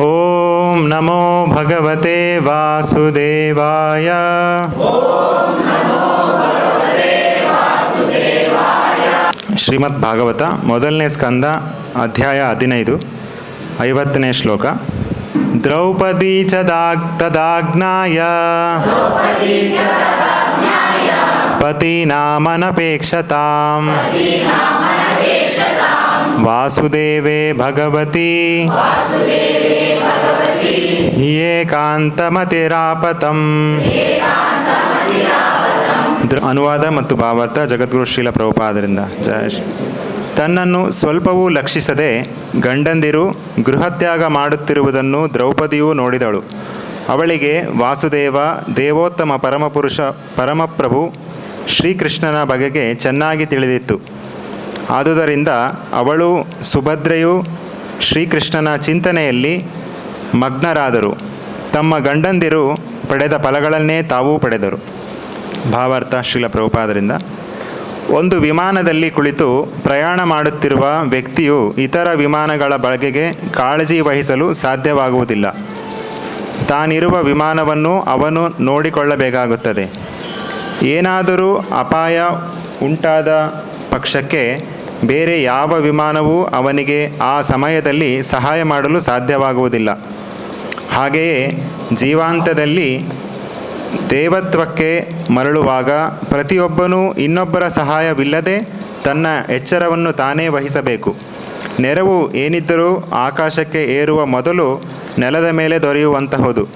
ॐ नमो भगवते वासुदेवाय ಶ್ರೀಮದ್ ಭಾಗವತ ಮೊದಲನೇ ಸ್ಕಂದ ಅಧ್ಯಾಯ ಹದಿನೈದು ಐವತ್ತನೇ ಶ್ಲೋಕ ದ್ರೌಪದಿ ಚ ದಾಗ್ ತದಾಜ್ಞಾಯ ಪತಿನಾಮನಪೇಕ್ಷತಾಂ ವಾಸುದೇವೇ ಭಗವತಿ. ಏಕಾಂತಮತಿರಾಪತಂ. ಅನುವಾದ ಮತ್ತು ಭಾವಾರ್ಥ ಜಗದ್ಗುರು ಶ್ರೀಲ ಪ್ರಭುಪಾದರಿಂದ. ತನ್ನನ್ನು ಸ್ವಲ್ಪವೂ ಲಕ್ಷಿಸದೆ ಗಂಡಂದಿರು ಗೃಹತ್ಯಾಗ ಮಾಡುತ್ತಿರುವುದನ್ನು ದ್ರೌಪದಿಯು ನೋಡಿದಳು. ಅವಳಿಗೆ ವಾಸುದೇವ, ದೇವೋತ್ತಮ ಪರಮಪುರುಷ, ಪರಮಪ್ರಭು ಶ್ರೀಕೃಷ್ಣನ ಬಗೆಗೆ ಚೆನ್ನಾಗಿ ತಿಳಿದಿತ್ತು. ಆದುದರಿಂದ ಅವಳು ಸುಭದ್ರೆಯು ಶ್ರೀಕೃಷ್ಣನ ಚಿಂತನೆಯಲ್ಲಿ ಮಗ್ನರಾದರು. ತಮ್ಮ ಗಂಡಂದಿರು ಪಡೆದ ಫಲಗಳನ್ನೇ ತಾವೂ ಪಡೆದರು. ಭಾವಾರ್ಥ ಶ್ರೀಲ ಪ್ರಭುಪಾದರಿಂದ. ಒಂದು ವಿಮಾನದಲ್ಲಿ ಕುಳಿತು ಪ್ರಯಾಣ ಮಾಡುತ್ತಿರುವ ವ್ಯಕ್ತಿಯು ಇತರ ವಿಮಾನಗಳ ಬಗೆಗೆ ಕಾಳಜಿ ವಹಿಸಲು ಸಾಧ್ಯವಾಗುವುದಿಲ್ಲ. ತಾನಿರುವ ವಿಮಾನವನ್ನು ಅವನು ನೋಡಿಕೊಳ್ಳಬೇಕಾಗುತ್ತದೆ. ಏನಾದರೂ ಅಪಾಯ ಉಂಟಾದ ಪಕ್ಷಕ್ಕೆ ಬೇರೆ ಯಾವ ವಿಮಾನವೂ ಅವನಿಗೆ ಆ ಸಮಯದಲ್ಲಿ ಸಹಾಯ ಮಾಡಲು ಸಾಧ್ಯವಾಗುವುದಿಲ್ಲ. ಹಾಗೆಯೇ ಜೀವಾಂತದಲ್ಲಿ ದೇವತ್ವಕ್ಕೆ ಮರಳುವಾಗ ಪ್ರತಿಯೊಬ್ಬನೂ ಇನ್ನೊಬ್ಬರ ಸಹಾಯವಿಲ್ಲದೆ ತನ್ನ ಎಚ್ಚರವನ್ನು ತಾನೇ ವಹಿಸಬೇಕು. ನೆರವು ಏನಿದ್ದರೂ ಆಕಾಶಕ್ಕೆ ಏರುವ ಮೊದಲು ನೆಲದ ಮೇಲೆ ದೊರೆಯುವಂತಹುದು.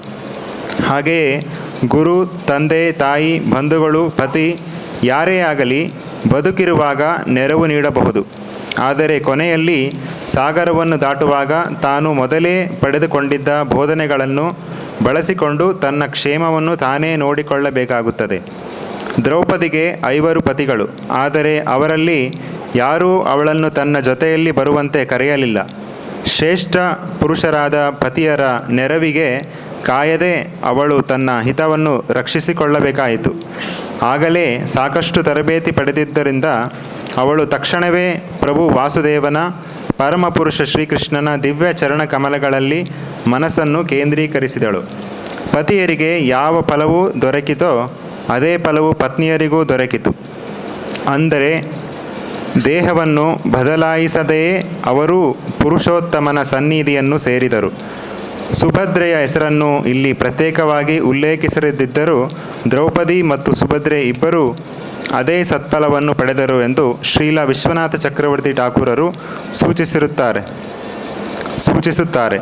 ಹಾಗೆಯೇ ಗುರು, ತಂದೆ, ತಾಯಿ, ಬಂಧುಗಳು, ಪತಿ ಯಾರೇ ಆಗಲಿ ಬದುಕಿರುವಾಗ ನೆರವು ನೀಡಬಹುದು. ಆದರೆ ಕೊನೆಯಲ್ಲಿ ಸಾಗರವನ್ನು ದಾಟುವಾಗ ತಾನು ಮೊದಲೇ ಪಡೆದುಕೊಂಡಿದ್ದ ಬೋಧನೆಗಳನ್ನು ಬಳಸಿಕೊಂಡು ತನ್ನ ಕ್ಷೇಮವನ್ನು ತಾನೇ ನೋಡಿಕೊಳ್ಳಬೇಕಾಗುತ್ತದೆ. ದ್ರೌಪದಿಗೆ ಐವರು ಪತಿಗಳು, ಆದರೆ ಅವರಲ್ಲಿ ಯಾರೂ ಅವಳನ್ನು ತನ್ನ ಜೊತೆಯಲ್ಲಿ ಬರುವಂತೆ ಕರೆಯಲಿಲ್ಲ. ಶ್ರೇಷ್ಠ ಪುರುಷರಾದ ಪತಿಯರ ನೆರವಿಗೆ ಕಾಯದೆ ಅವಳು ತನ್ನ ಹಿತವನ್ನು ರಕ್ಷಿಸಿಕೊಳ್ಳಬೇಕಾಯಿತು. ಆಗಲೇ ಸಾಕಷ್ಟು ತರಬೇತಿ ಪಡೆದಿದ್ದರಿಂದ ಅವಳು ತಕ್ಷಣವೇ ಪ್ರಭು ವಾಸುದೇವನ ಪರಮಪುರುಷ ಶ್ರೀಕೃಷ್ಣನ ದಿವ್ಯ ಚರಣ ಕಮಲಗಳಲ್ಲಿ ಮನಸ್ಸನ್ನು ಕೇಂದ್ರೀಕರಿಸಿದಳು. ಪತಿಯರಿಗೆ ಯಾವ ಫಲವು ದೊರಕಿತೋ ಅದೇ ಫಲವು ಪತ್ನಿಯರಿಗೂ ದೊರಕಿತು. ಅಂದರೆ ದೇಹವನ್ನು ಬದಲಾಯಿಸದೆಯೇ ಅವರೂ ಪುರುಷೋತ್ತಮನ ಸನ್ನಿಧಿಯನ್ನು ಸೇರಿದರು. ಸುಭದ್ರೆಯ ಹೆಸರನ್ನು ಇಲ್ಲಿ ಪ್ರತ್ಯೇಕವಾಗಿ ಉಲ್ಲೇಖಿಸದಿದ್ದರೂ ದ್ರೌಪದಿ ಮತ್ತು ಸುಭದ್ರೆ ಇಬ್ಬರೂ ಅದೇ ಸತ್ಫಲವನ್ನು ಪಡೆದರು ಎಂದು ಶ್ರೀಲ ವಿಶ್ವನಾಥ ಚಕ್ರವರ್ತಿ ಠಾಕೂರರು ಸೂಚಿಸಿರುತ್ತಾರೆ. ಸೂಚಿಸುತ್ತಾರೆ.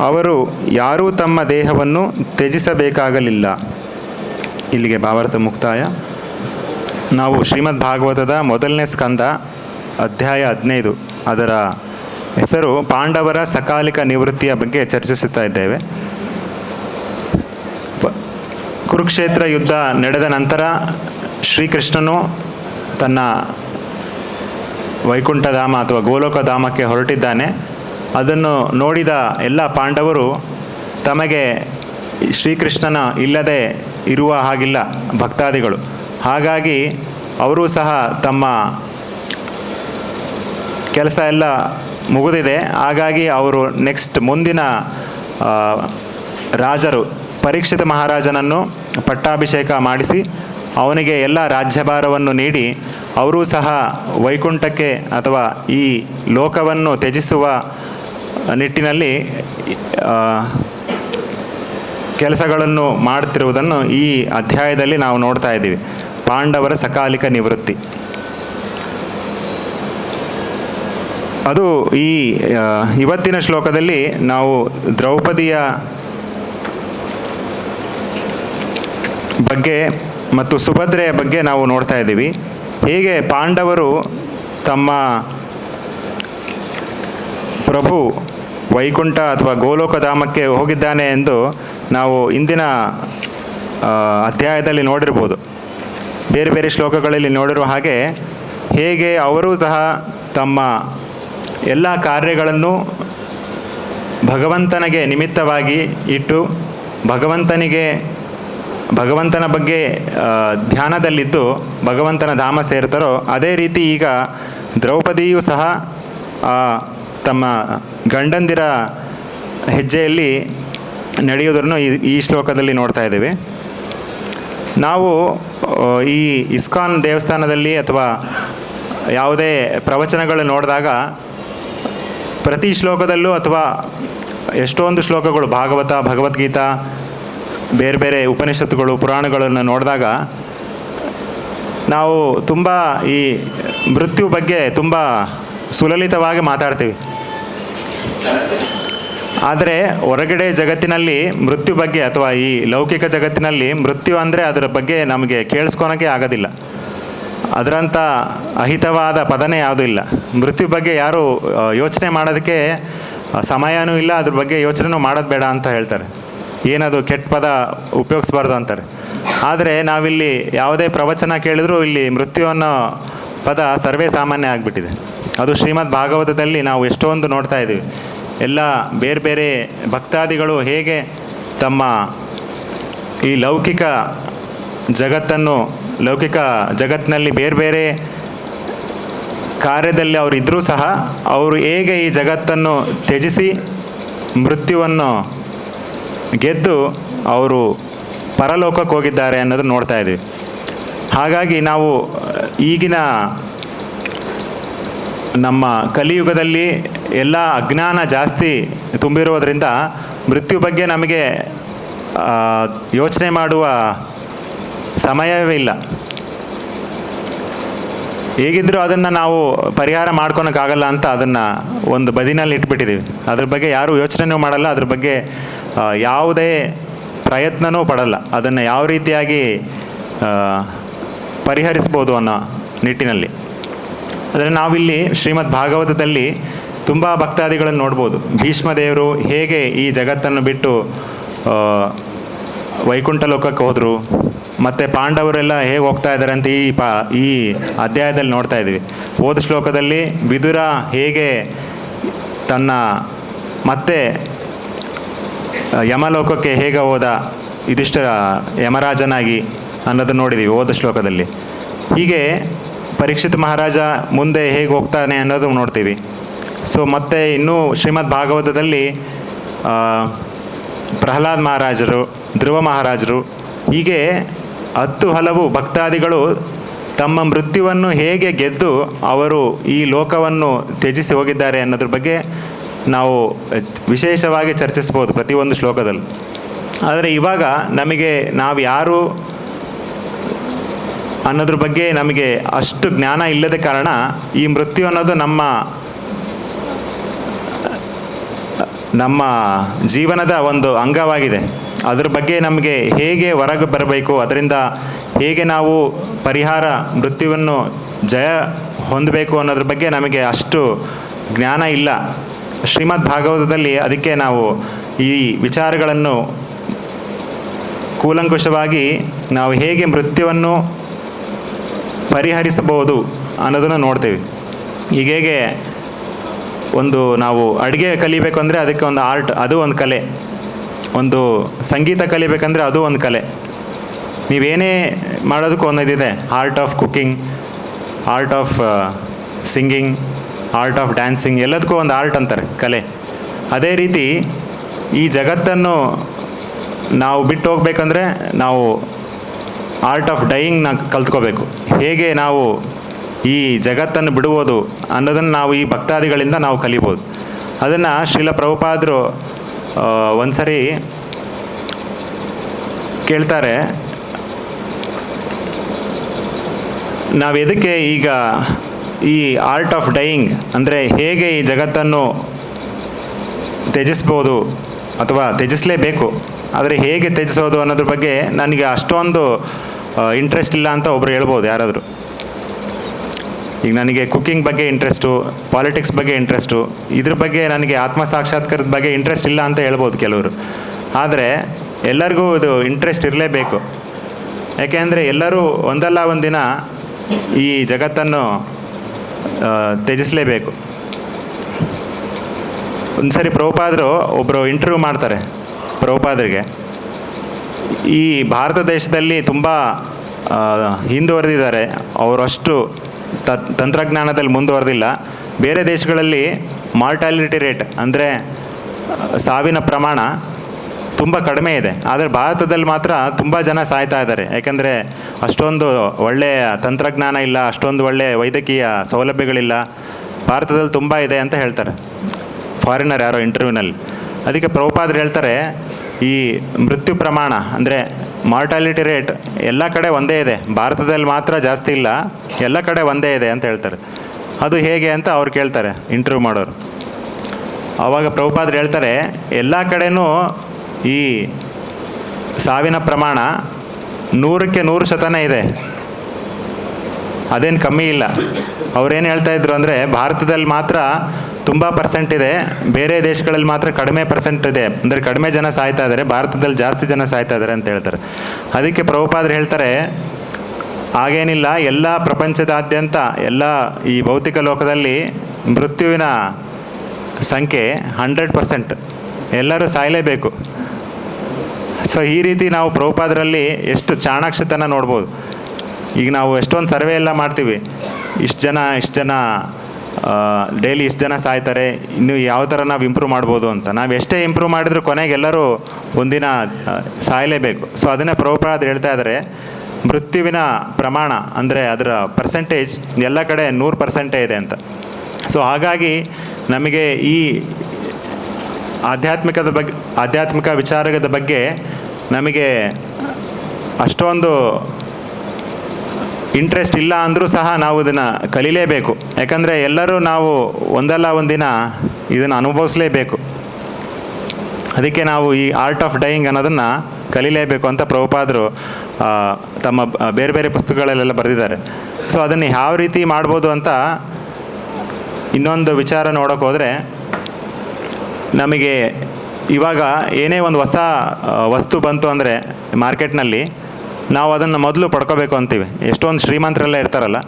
ಅವರು ಯಾರೂ ತಮ್ಮ ದೇಹವನ್ನು ತ್ಯಜಿಸಬೇಕಾಗಲಿಲ್ಲ. ಇಲ್ಲಿಗೆ ಭಾವಾರ್ಥ ಮುಕ್ತಾಯ. ನಾವು ಶ್ರೀಮದ್ ಭಾಗವತದ ಮೊದಲನೇ ಸ್ಕಂದ ಅಧ್ಯಾಯ ಹದಿನೈದು. ಅದರ ಹೆಸರು ಪಾಂಡವರ ಸಕಾಲಿಕ ನಿವೃತ್ತಿಯ ಬಗ್ಗೆ ಚರ್ಚಿಸುತ್ತಾ ಇದ್ದೇವೆ. ಕುರುಕ್ಷೇತ್ರ ಯುದ್ಧ ನಡೆದ ನಂತರ ಶ್ರೀಕೃಷ್ಣನು ತನ್ನ ವೈಕುಂಠಧಾಮ ಅಥವಾ ಗೋಲೋಕಧಾಮಕ್ಕೆ ಹೊರಟಿದ್ದಾನೆ. ಅದನ್ನು ನೋಡಿದ ಎಲ್ಲ ಪಾಂಡವರು ತಮಗೆ ಶ್ರೀಕೃಷ್ಣನ ಇಲ್ಲದೆ ಇರುವ ಹಾಗಿಲ್ಲ ಭಕ್ತಾದಿಗಳು. ಹಾಗಾಗಿ ಅವರೂ ಸಹ ತಮ್ಮ ಕೆಲಸ ಎಲ್ಲ ಮುಗಿದಿದೆ. ಹಾಗಾಗಿ ಅವರು ನೆಕ್ಸ್ಟ್ ಮುಂದಿನ ರಾಜರು, ಪರೀಕ್ಷಿತ ಮಹಾರಾಜನನ್ನು ಪಟ್ಟಾಭಿಷೇಕ ಮಾಡಿಸಿ ಅವನಿಗೆ ಎಲ್ಲ ರಾಜ್ಯಭಾರವನ್ನು ನೀಡಿ ಅವರೂ ಸಹ ವೈಕುಂಠಕ್ಕೆ ಅಥವಾ ಈ ಲೋಕವನ್ನು ತ್ಯಜಿಸುವ ನಿಟ್ಟಿನಲ್ಲಿ ಕೆಲಸಗಳನ್ನು ಮಾಡುತ್ತಿರುವುದನ್ನು ಈ ಅಧ್ಯಾಯದಲ್ಲಿ ನಾವು ನೋಡ್ತಾ ಇದ್ದೀವಿ. ಪಾಂಡವರ ಸಕಾಲಿಕ ನಿವೃತ್ತಿ. ಅದು ಈ ಇವತ್ತಿನ ಶ್ಲೋಕದಲ್ಲಿ ನಾವು ದ್ರೌಪದಿಯ ಬಗ್ಗೆ ಮತ್ತು ಸುಭದ್ರೆಯ ಬಗ್ಗೆ ನಾವು ನೋಡ್ತಾ ಇದ್ದೀವಿ. ಹೇಗೆ ಪಾಂಡವರು ತಮ್ಮ ಪ್ರಭು ವೈಕುಂಠ ಅಥವಾ ಗೋಲೋಕಧಾಮಕ್ಕೆ ಹೋಗಿದ್ದಾನೆ ಎಂದು ನಾವು ಇಂದಿನ ಅಧ್ಯಾಯದಲ್ಲಿ ನೋಡಿರ್ಬೋದು. ಬೇರೆ ಬೇರೆ ಶ್ಲೋಕಗಳಲ್ಲಿ ನೋಡಿರುವ ಹಾಗೆ ಹೇಗೆ ಅವರೂ ಸಹ ತಮ್ಮ ಎಲ್ಲ ಕಾರ್ಯಗಳನ್ನು ಭಗವಂತನಿಗೆ ನಿಮಿತ್ತವಾಗಿ ಇಟ್ಟು ಭಗವಂತನಿಗೆ, ಭಗವಂತನ ಬಗ್ಗೆ ಧ್ಯಾನದಲ್ಲಿದ್ದು ಭಗವಂತನ ಧಾಮ ಸೇರ್ತಾರೋ, ಅದೇ ರೀತಿ ಈಗ ದ್ರೌಪದಿಯೂ ಸಹ ತಮ್ಮ ಗಂಡಂದಿರ ಹೆಜ್ಜೆಯಲ್ಲಿ ನಡೆಯೋದನ್ನು ಈ ಈ ಶ್ಲೋಕದಲ್ಲಿ ನೋಡ್ತಾ ಇದ್ದೇವೆ. ನಾವು ಈ ಇಸ್ಕಾನ್ ದೇವಸ್ಥಾನದಲ್ಲಿ ಅಥವಾ ಯಾವುದೇ ಪ್ರವಚನಗಳು ನೋಡಿದಾಗ ಪ್ರತಿ ಶ್ಲೋಕದಲ್ಲೂ ಅಥವಾ ಎಷ್ಟೊಂದು ಶ್ಲೋಕಗಳು ಭಾಗವತ, ಭಗವದ್ಗೀತಾ, ಬೇರೆ ಬೇರೆ ಉಪನಿಷತ್ತುಗಳು, ಪುರಾಣಗಳನ್ನು ನೋಡಿದಾಗ ನಾವು ತುಂಬ ಈ ಮೃತ್ಯು ಬಗ್ಗೆ ತುಂಬ ಸುಲಲಿತವಾಗಿ ಮಾತಾಡ್ತೀವಿ. ಆದರೆ ಹೊರಗಡೆ ಜಗತ್ತಿನಲ್ಲಿ ಮೃತ್ಯು ಬಗ್ಗೆ ಅಥವಾ ಈ ಲೌಕಿಕ ಜಗತ್ತಿನಲ್ಲಿ ಮೃತ್ಯು ಅಂದರೆ ಅದರ ಬಗ್ಗೆ ನಮಗೆ ಕೇಳಿಸ್ಕೊಳಕ್ಕೆ ಆಗೋದಿಲ್ಲ. ಅದರಂಥ ಅಹಿತವಾದ ಪದನೇ ಯಾವುದೂ ಇಲ್ಲ. ಮೃತ್ಯು ಬಗ್ಗೆ ಯಾರು ಯೋಚನೆ ಮಾಡೋದಕ್ಕೆ ಸಮಯನೂ ಇಲ್ಲ, ಅದ್ರ ಬಗ್ಗೆ ಯೋಚನೆನೂ ಮಾಡೋದು ಬೇಡ ಅಂತ ಹೇಳ್ತಾರೆ. ಏನದು ಕೆಟ್ಟ ಪದ ಉಪಯೋಗಿಸ್ಬಾರ್ದು ಅಂತಾರೆ. ಆದರೆ ನಾವಿಲ್ಲಿ ಯಾವುದೇ ಪ್ರವಚನ ಕೇಳಿದ್ರೂ ಇಲ್ಲಿ ಮೃತ್ಯು ಅನ್ನೋ ಪದ ಸರ್ವೇ ಸಾಮಾನ್ಯ ಆಗಿಬಿಟ್ಟಿದೆ. ಅದು ಶ್ರೀಮದ್ ಭಾಗವತದಲ್ಲಿ ನಾವು ಎಷ್ಟೊಂದು ನೋಡ್ತಾ ಇದ್ದೀವಿ. ಎಲ್ಲ ಬೇರೆ ಬೇರೆ ಭಕ್ತಾದಿಗಳು ಹೇಗೆ ತಮ್ಮ ಈ ಲೌಕಿಕ ಜಗತ್ತನ್ನು ಲೌಕಿಕ ಜಗತ್ತಿನಲ್ಲಿ ಬೇರೆ ಬೇರೆ ಕಾರ್ಯದಲ್ಲಿ ಅವರು ಇದ್ದರೂ ಸಹ ಅವರು ಹೇಗೆ ಈ ಜಗತ್ತನ್ನು ತ್ಯಜಿಸಿ ಮೃತ್ಯುವನ್ನು ಗೆದ್ದು ಅವರು ಪರಲೋಕಕ್ಕೆ ಹೋಗಿದ್ದಾರೆ ಅನ್ನೋದನ್ನು ನೋಡ್ತಾ ಇದ್ದೀವಿ ಹಾಗಾಗಿ ನಾವು ಈಗಿನ ನಮ್ಮ ಕಲಿಯುಗದಲ್ಲಿ ಎಲ್ಲ ಅಜ್ಞಾನ ಜಾಸ್ತಿ ತುಂಬಿರೋದರಿಂದ ಮೃತ್ಯು ಬಗ್ಗೆ ನಮಗೆ ಯೋಚನೆ ಮಾಡುವ ಸಮಯವೇ ಇಲ್ಲ. ಹೇಗಿದ್ದರೂ ಅದನ್ನು ನಾವು ಪರಿಹಾರ ಮಾಡ್ಕೊಳಕ್ಕಾಗಲ್ಲ ಅಂತ ಅದನ್ನು ಒಂದು ಬದಿನಲ್ಲಿ ಇಟ್ಬಿಟ್ಟಿದ್ದೀವಿ ಅದ್ರ ಬಗ್ಗೆ ಯಾರೂ ಯೋಚನೆನೂ ಮಾಡಲ್ಲ, ಅದ್ರ ಬಗ್ಗೆ ಯಾವುದೇ ಪ್ರಯತ್ನನೂ ಪಡಲ್ಲ. ಅದನ್ನು ಯಾವ ರೀತಿಯಾಗಿ ಪರಿಹರಿಸ್ಬೋದು ಅನ್ನೋ ನಿಟ್ಟಿನಲ್ಲಿ. ಆದರೆ ನಾವಿಲ್ಲಿ ಶ್ರೀಮದ್ ಭಾಗವತದಲ್ಲಿ ತುಂಬ ಭಕ್ತಾದಿಗಳನ್ನು ನೋಡ್ಬೋದು. ಭೀಷ್ಮದೇವರು ಹೇಗೆ ಈ ಜಗತ್ತನ್ನು ಬಿಟ್ಟು ವೈಕುಂಠ ಲೋಕಕ್ಕೆ ಹೋದರು ಮತ್ತು ಪಾಂಡವರೆಲ್ಲ ಹೇಗೆ ಹೋಗ್ತಾ ಇದ್ದಾರೆ ಅಂತ ಈ ಪಾ, ಈ ಅಧ್ಯಾಯದಲ್ಲಿ ನೋಡ್ತಾ ಇದ್ದೀವಿ. ಹೋದ ಶ್ಲೋಕದಲ್ಲಿ ಬಿದುರ ಹೇಗೆ ತನ್ನ ಮತ್ತೆ ಯಮಲೋಕಕ್ಕೆ ಹೇಗೆ ಹೋದ ಇದಿಷ್ಟರ ಯಮರಾಜನಾಗಿ ಅನ್ನೋದನ್ನು ನೋಡಿದ್ದೀವಿ ಹೋದ ಶ್ಲೋಕದಲ್ಲಿ. ಹೀಗೆ ಪರೀಕ್ಷಿತ ಮಹಾರಾಜ ಮುಂದೆ ಹೇಗೆ ಹೋಗ್ತಾನೆ ಅನ್ನೋದು ನೋಡ್ತೀವಿ. ಸೊ ಮತ್ತೆ ಇನ್ನೂ ಶ್ರೀಮದ್ ಭಾಗವತದಲ್ಲಿ ಪ್ರಹ್ಲಾದ್ ಮಹಾರಾಜರು, ಧ್ರುವ ಮಹಾರಾಜರು ಹೀಗೆ ಹತ್ತು ಹಲವು ಭಕ್ತಾದಿಗಳು ತಮ್ಮ ಮೃತ್ಯುವನ್ನು ಹೇಗೆ ಗೆದ್ದು ಅವರು ಈ ಲೋಕವನ್ನು ತ್ಯಜಿಸಿ ಹೋಗಿದ್ದಾರೆ ಅನ್ನೋದ್ರ ಬಗ್ಗೆ ನಾವು ವಿಶೇಷವಾಗಿ ಚರ್ಚಿಸ್ಬೋದು ಪ್ರತಿಯೊಂದು ಶ್ಲೋಕದಲ್ಲಿ. ಆದರೆ ಇವಾಗ ನಮಗೆ ನಾವು ಯಾರು ಅನ್ನೋದ್ರ ಬಗ್ಗೆ ನಮಗೆ ಅಷ್ಟು ಜ್ಞಾನ ಇಲ್ಲದ ಕಾರಣ ಈ ಮೃತ್ಯು ಅನ್ನೋದು ನಮ್ಮ ನಮ್ಮ ಜೀವನದ ಒಂದು ಅಂಗವಾಗಿದೆ. ಅದ್ರ ಬಗ್ಗೆ ನಮಗೆ ಹೇಗೆ ಹೊರಗೆ ಬರಬೇಕು, ಅದರಿಂದ ಹೇಗೆ ನಾವು ಪರಿಹಾರ ಮೃತ್ಯುವನ್ನು ಜಯ ಹೊಂದಬೇಕು ಅನ್ನೋದ್ರ ಬಗ್ಗೆ ನಮಗೆ ಅಷ್ಟು ಜ್ಞಾನ ಇಲ್ಲ. ಶ್ರೀಮದ್ ಭಾಗವತದಲ್ಲಿ ಅದಕ್ಕೆ ನಾವು ಈ ವಿಚಾರಗಳನ್ನು ಕೂಲಂಕುಷವಾಗಿ ನಾವು ಹೇಗೆ ಮೃತ್ಯುವನ್ನು ಪರಿಹರಿಸಬಹುದು ಅನ್ನೋದನ್ನು ನೋಡ್ತೇವೆ. ಈಗ ಹೇಗೆ ಒಂದು ನಾವು ಅಡುಗೆ ಕಲಿಬೇಕು ಅಂದರೆ ಅದಕ್ಕೆ ಒಂದು ಆರ್ಟ್, ಅದು ಒಂದು ಕಲೆ. ಒಂದು ಸಂಗೀತ ಕಲಿಬೇಕಂದ್ರೆ ಅದು ಒಂದು ಕಲೆ. ನೀವೇನೇ ಮಾಡೋದಕ್ಕೂ ಒಂದಿದೆ art of cooking art of singing art of dancing ಎಲ್ಲದಕ್ಕೂ ಒಂದು ಆರ್ಟ್ ಅಂತಾರೆ, ಕಲೆ. ಅದೇ ರೀತಿ ಈ ಜಗತ್ತನ್ನು ನಾವು ಬಿಟ್ಟು ಹೋಗ್ಬೇಕಂದ್ರೆ ನಾವು ಆರ್ಟ್ ಆಫ್ ಡೈಯಿಂಗ್ನ ಕಲ್ತ್ಕೋಬೇಕು. ಹೇಗೆ ನಾವು ಈ ಜಗತ್ತನ್ನು ಬಿಡುವುದು ಅನ್ನೋದನ್ನು ನಾವು ಈ ಭಕ್ತಾದಿಗಳಿಂದ ನಾವು ಕಲಿಬೋದು. ಅದನ್ನು ಶ್ರೀಲ ಪ್ರಭುಪಾದರು ಒಂದು ಸರಿ ಕೇಳ್ತಾರೆ, ನಾವು ಎದಕ್ಕೆ ಈಗ ಈ ಆರ್ಟ್ ಆಫ್ ಡೈಯಿಂಗ್ ಅಂದರೆ ಹೇಗೆ ಈ ಜಗತ್ತನ್ನು ತ್ಯಜಿಸ್ಬೋದು ಅಥವಾ ತ್ಯಜಿಸಲೇಬೇಕು, ಆದರೆ ಹೇಗೆ ತ್ಯಜಿಸೋದು ಅನ್ನೋದ್ರ ಬಗ್ಗೆ ನನಗೆ ಅಷ್ಟೊಂದು ಇಂಟ್ರೆಸ್ಟ್ ಇಲ್ಲ ಅಂತ ಒಬ್ರು ಹೇಳ್ಬೋದು ಯಾರಾದರೂ. ಈಗ ನನಗೆ ಕುಕ್ಕಿಂಗ್ ಬಗ್ಗೆ ಇಂಟ್ರೆಸ್ಟು ಪಾಲಿಟಿಕ್ಸ್ ಬಗ್ಗೆ ಇಂಟ್ರೆಸ್ಟು ಇದ್ರ ಬಗ್ಗೆ ನನಗೆ ಆತ್ಮ ಸಾಕ್ಷಾತ್ಕಾರದ ಬಗ್ಗೆ ಇಂಟ್ರೆಸ್ಟ್ ಇಲ್ಲ ಅಂತ ಹೇಳ್ಬೋದು ಕೆಲವರು. ಆದರೆ ಎಲ್ಲರಿಗೂ ಇದು ಇಂಟ್ರೆಸ್ಟ್ ಇರಲೇಬೇಕು. ಯಾಕೆಂದರೆ ಎಲ್ಲರೂ ಒಂದಲ್ಲ ಒಂದಿನ ಈ ಜಗತ್ತನ್ನು ತ್ಯಜಿಸಲೇಬೇಕು. ಒಂದು ಸರಿ ಪ್ರಭುಪಾದರು ಒಬ್ಬರು ಇಂಟರ್ವ್ಯೂ ಮಾಡ್ತಾರೆ ಪ್ರಭುಪಾದರಿಗೆ. ಈ ಭಾರತ ದೇಶದಲ್ಲಿ ತುಂಬ ಹಿಂದುವರೆದಿದ್ದಾರೆ. ಅವರಷ್ಟು ತ, ತಂತ್ರಜ್ಞಾನದಲ್ಲಿ ಮುಂದುವರೆದಿಲ್ಲ. ಬೇರೆ ದೇಶಗಳಲ್ಲಿ ಮಾರ್ಟಾಲಿಟಿ ರೇಟ್ ಅಂದರೆ ಸಾವಿನ ಪ್ರಮಾಣ ತುಂಬ ಕಡಿಮೆ ಇದೆ. ಆದರೆ ಭಾರತದಲ್ಲಿ ಮಾತ್ರ ತುಂಬ ಜನ ಸಾಯ್ತಾ ಇದ್ದಾರೆ. ಯಾಕೆಂದರೆ ಅಷ್ಟೊಂದು ಒಳ್ಳೆಯ ತಂತ್ರಜ್ಞಾನ ಇಲ್ಲ, ಅಷ್ಟೊಂದು ಒಳ್ಳೆಯ ವೈದ್ಯಕೀಯ ಸೌಲಭ್ಯಗಳಿಲ್ಲ. ಭಾರತದಲ್ಲಿ ತುಂಬ ಇದೆ ಅಂತ ಹೇಳ್ತಾರೆ. ಫಾರಿನರ್ ಯಾರೋ ಇಂಟರ್ವ್ಯೂನಲ್ಲಿ ಅದಕ್ಕೆ ಪ್ರಭುಪಾದ್ರು ಹೇಳ್ತಾರೆ ಈ ಮೃತ್ಯು ಪ್ರಮಾಣ, ಅಂದರೆ ಮಾರ್ಟಾಲಿಟಿ ರೇಟ್ ಎಲ್ಲ ಕಡೆ ಒಂದೇ ಇದೆ. ಭಾರತದಲ್ಲಿ ಮಾತ್ರ ಜಾಸ್ತಿ ಇಲ್ಲ. ಎಲ್ಲ ಕಡೆ ಒಂದೇ ಇದೆ ಅಂತ ಹೇಳ್ತಾರೆ. ಅದು ಹೇಗೆ ಅಂತ ಅವ್ರು ಕೇಳ್ತಾರೆ ಇಂಟರ್ವ್ಯೂ ಮಾಡೋರು. ಆವಾಗ ಪ್ರಭುಪಾದ್ರು ಹೇಳ್ತಾರೆ, ಎಲ್ಲ ಕಡೆನೂ ಈ ಸಾವಿನ ಪ್ರಮಾಣ ನೂರಕ್ಕೆ ನೂರು ಶತನೇ ಇದೆ. ಅದೇನು ಕಮ್ಮಿ ಇಲ್ಲ. ಅವ್ರೇನು ಹೇಳ್ತಾ ಇದ್ರು ಅಂದರೆ, ಭಾರತದಲ್ಲಿ ಮಾತ್ರ ತುಂಬ ಪರ್ಸೆಂಟ್ ಇದೆ. ಬೇರೆ ದೇಶಗಳಲ್ಲಿ ಮಾತ್ರ ಕಡಿಮೆ ಪರ್ಸೆಂಟ್ ಇದೆ. ಅಂದರೆ ಕಡಿಮೆ ಜನ ಸಾಯ್ತಾ ಇದ್ದಾರೆ ಭಾರತದಲ್ಲಿ ಜಾಸ್ತಿ ಜನ ಸಾಯ್ತಾ ಇದ್ದಾರೆ ಅಂತ ಹೇಳ್ತಾರೆ. ಅದಕ್ಕೆ ಪ್ರಭುಪಾದ್ರು ಹೇಳ್ತಾರೆ, ಹಾಗೇನಿಲ್ಲ. ಎಲ್ಲ ಪ್ರಪಂಚದಾದ್ಯಂತ, ಎಲ್ಲ ಈ ಭೌತಿಕ ಲೋಕದಲ್ಲಿ ಮೃತ್ಯುವಿನ ಸಂಖ್ಯೆ ಹಂಡ್ರೆಡ್ ಪರ್ಸೆಂಟ್ ಎಲ್ಲರೂ ಸಾಯಲೇಬೇಕು. ಸೊ ಈ ರೀತಿ ನಾವು ಪ್ರಭುಪಾದರಲ್ಲಿ ಎಷ್ಟು ಚಾಣಾಕ್ಷತನ ನೋಡ್ಬೋದು. ಈಗ ನಾವು ಎಷ್ಟೊಂದು ಸರ್ವೆ ಎಲ್ಲ ಮಾಡ್ತೀವಿ. ಇಷ್ಟು ಜನ ಇಷ್ಟು ಜನ ಡೈಲಿ ಇಷ್ಟು ಜನ ಸಾಯ್ತಾರೆ, ಇನ್ನು ಯಾವ ಥರ ನಾವು ಇಂಪ್ರೂವ್ ಮಾಡ್ಬೋದು ಅಂತ. ನಾವು ಎಷ್ಟೇ ಇಂಪ್ರೂವ್ ಮಾಡಿದ್ರು ಕೊನೆಗೆ ಎಲ್ಲರೂ ಒಂದಿನ ಸಾಯಲೇಬೇಕು. ಸೊ ಅದನ್ನೇ ಪ್ರಭುಪಾದರು ಹೇಳ್ತಾ ಇದ್ದಾರೆ ಮೃತ್ಯುವಿನ ಪ್ರಮಾಣ ಅಂದರೆ ಅದರ ಪರ್ಸೆಂಟೇಜ್ ಎಲ್ಲ ಕಡೆ ನೂರು ಪರ್ಸೆಂಟೇ ಇದೆ ಅಂತ. ಸೊ ಹಾಗಾಗಿ ನಮಗೆ ಈ ಆಧ್ಯಾತ್ಮಿಕದ ಬಗ್ಗೆ ಆಧ್ಯಾತ್ಮಿಕ ವಿಚಾರದ ಬಗ್ಗೆ ನಮಗೆ ಅಷ್ಟೊಂದು ಇಂಟ್ರೆಸ್ಟ್ ಇಲ್ಲ ಅಂದರೂ ಸಹ ನಾವು ಇದನ್ನು ಕಲೀಲೇಬೇಕು. ಯಾಕಂದರೆ ಎಲ್ಲರೂ ನಾವು ಒಂದಲ್ಲ ಒಂದಿನ ಇದನ್ನು ಅನುಭವಿಸಲೇಬೇಕು. ಅದಕ್ಕೆ ನಾವು ಈ ಆರ್ಟ್ ಆಫ್ ಡೈಯಿಂಗ್ ಅನ್ನೋದನ್ನು ಕಲೀಲೇಬೇಕು ಅಂತ ಪ್ರಭುಪಾದರು ತಮ್ಮ ಬೇರೆ ಬೇರೆ ಪುಸ್ತಕಗಳಲ್ಲೆಲ್ಲ ಬರೆದಿದ್ದಾರೆ. ಸೊ ಅದನ್ನು ಯಾವ ರೀತಿ ಮಾಡ್ಬೋದು ಅಂತ ಇನ್ನೊಂದು ವಿಚಾರ ನೋಡೋಕೆ ಹೋದರೆ, ನಮಗೆ ಇವಾಗ ಏನೇ ಒಂದು ಹೊಸ ವಸ್ತು ಬಂತು ಅಂದರೆ ಮಾರ್ಕೆಟ್ನಲ್ಲಿ ನಾವು ಅದನ್ನು ಮೊದಲು ಪಡ್ಕೋಬೇಕು ಅಂತೀವಿ. ಎಷ್ಟೊಂದು ಶ್ರೀಮಂತರೆಲ್ಲ ಇರ್ತಾರಲ್ಲ,